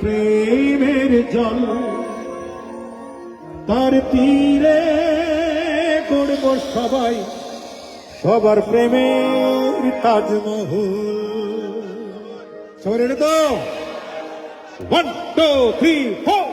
প্রেমের জল, তার তীরে করব সবাই, সবার প্রেমের তাজমহল। সবাই রেডি তো? ওয়ান টু থ্রি ফোর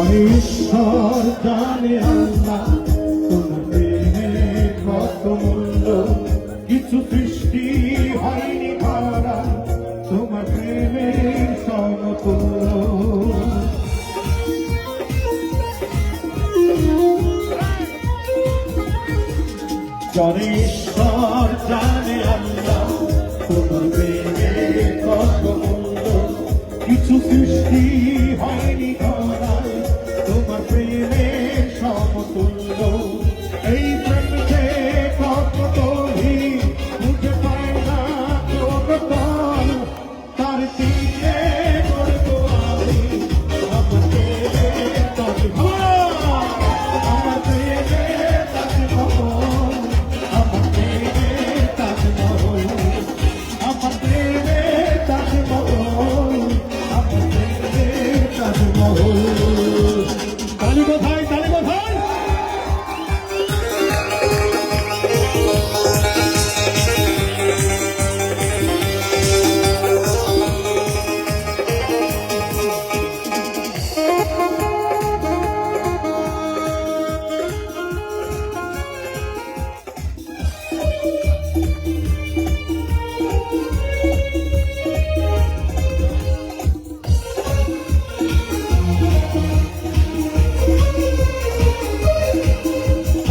জানে ঈশ্বর জানে আল্লাহ, তোমার প্রেমে কত মূল্য। কিছু সৃষ্টি হয়নি ধরা তোমার প্রেমের সমতুল্য। জানে ঈশ্বর জানে আল্লাহ, তোমার প্রেমে কত মূল্য। কিছু সৃষ্টি হয়নি ধরায়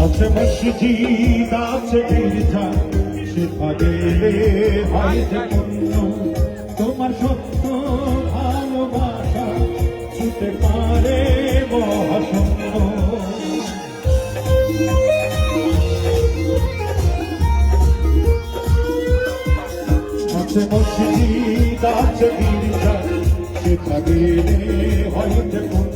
আছে মসজিদ, আছে গির্জা সেটা গেলে হয় যে পুণ্য। তোমার সত্য ভালোবাসা ছুটে পারে মহাশূন্য। আছে মসজিদ, আছে গির্জা সেটা গেলে হয় যে পুণ্য।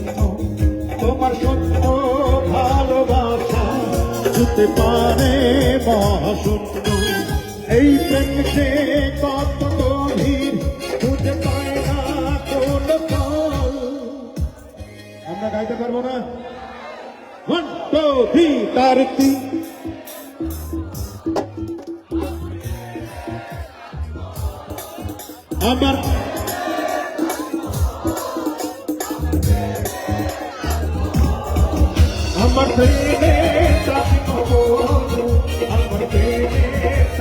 হতে পারে মহাশূন্য এই প্রেমকে কত গভীর, খুঁজে পায় না কোন আমরা গাইতে পারব না? তার আমার আমার প্রেমে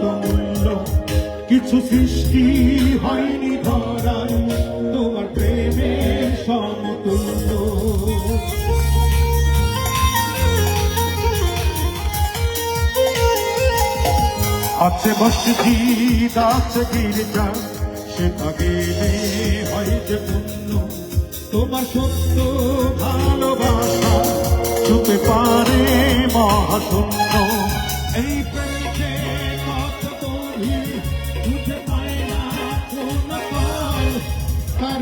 মূল্য কিছু সৃষ্টি হয়নি ধরার তোমার প্রেমের সমতুল্য। আছে মসজিদ, আছে গির্জা সেটা গেলে হয় যে পুণ্য। তোমার সত্য ভালোবাসা, ছুতে পারে মহাশূন্য। এই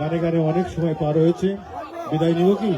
গানে গানে অনেক সময় পার হয়েছে। বিদায় নিব কি?